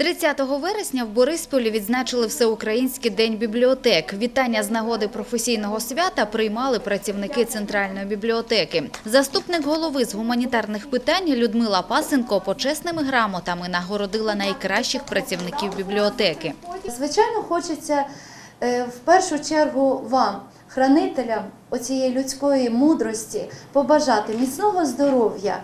30 вересня в Борисполі відзначили Всеукраїнський день бібліотек. Вітання з нагоди професійного свята приймали працівники Центральної бібліотеки. Заступник голови з гуманітарних питань Людмила Пасенко почесними грамотами нагородила найкращих працівників бібліотеки. Звичайно, хочеться е, в першу чергу вам, хранителям оцієї людської мудрості, побажати міцного здоров'я,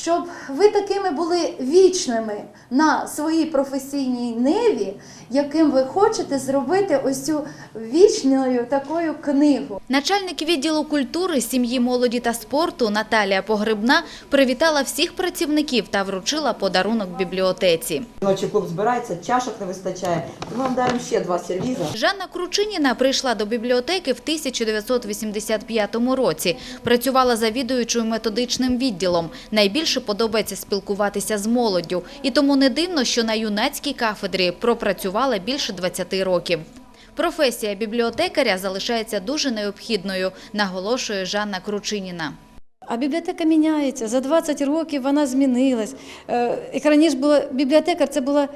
щоб ви такими були вічними на своїй професійній ниві, яким ви хочете зробити ось цю вічною такою книгу. Начальник відділу культури, сім'ї, молоді та спорту Наталія Погребна привітала всіх працівників та вручила подарунок бібліотеці. Ночі клуб збирається, чашок не вистачає. Ми вам даримо ще два сервіза. Жанна Кручиніна прийшла до бібліотеки в 1985 році. Працювала завідуючою методичним відділом. Найбільше подобається спілкуватися з молоддю. І тому не дивно, що на юнацькій кафедрі пропрацювала більше 20 років. Професія бібліотекаря залишається дуже необхідною, наголошує Жанна Кручиніна. А бібліотека міняється. За 20 років вона змінилась. Е, Як раніше була бібліотекар, це була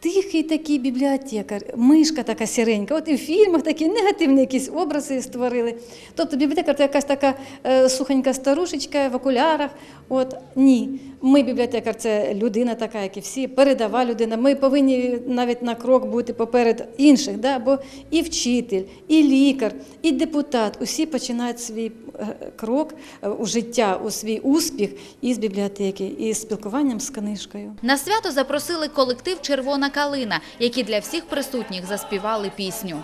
тихий такий бібліотекар, мишка така сіренька. От і в фільмах такі негативні якісь образи створили. Тобто бібліотекар це якась така е, сухенька старушечка в окулярах. От ні. Ми бібліотекар це людина така, як і всі, передова людина. Ми повинні навіть на крок бути поперед інших, да? бо і вчитель, і лікар, і депутат усі починають свій крок е, у життя, у свій успіх із бібліотеки, із спілкуванням з книжкою. На свято запросили колектив Червона калина, які для всіх присутніх заспівали пісню.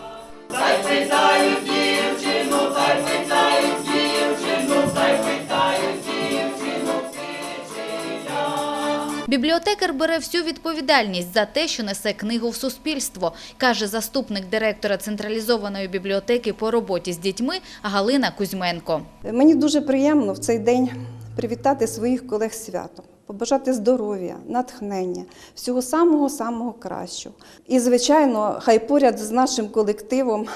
Бібліотекар бере всю відповідальність за те, що несе книгу в суспільство, каже заступник директора централізованої бібліотеки по роботі з дітьми Галина Кузьменко. Мені дуже приємно в цей день привітати своїх колег святом, побажати здоров'я, натхнення, всього самого самого кращого. І, звичайно, хай поряд з нашим колективом,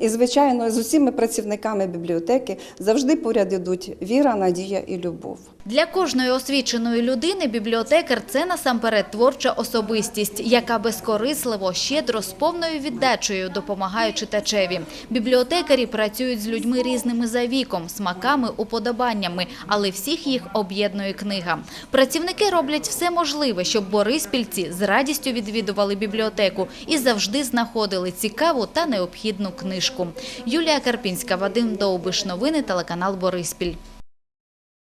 і, звичайно, з усіма працівниками бібліотеки завжди поряд ідуть віра, надія і любов. Для кожної освіченої людини бібліотекар – це насамперед творча особистість, яка безкорисливо, щедро, з повною віддачею допомагає читачеві. Бібліотекарі працюють з людьми різними за віком, смаками, уподобаннями, але всіх їх об'єднує книга. Працівники роблять все можливе, щоб бориспільці з радістю відвідували бібліотеку і завжди знаходили цікаву та необхідну книжку. Юлія Карпінська, Вадим Довбиш. Новини телеканал Бориспіль.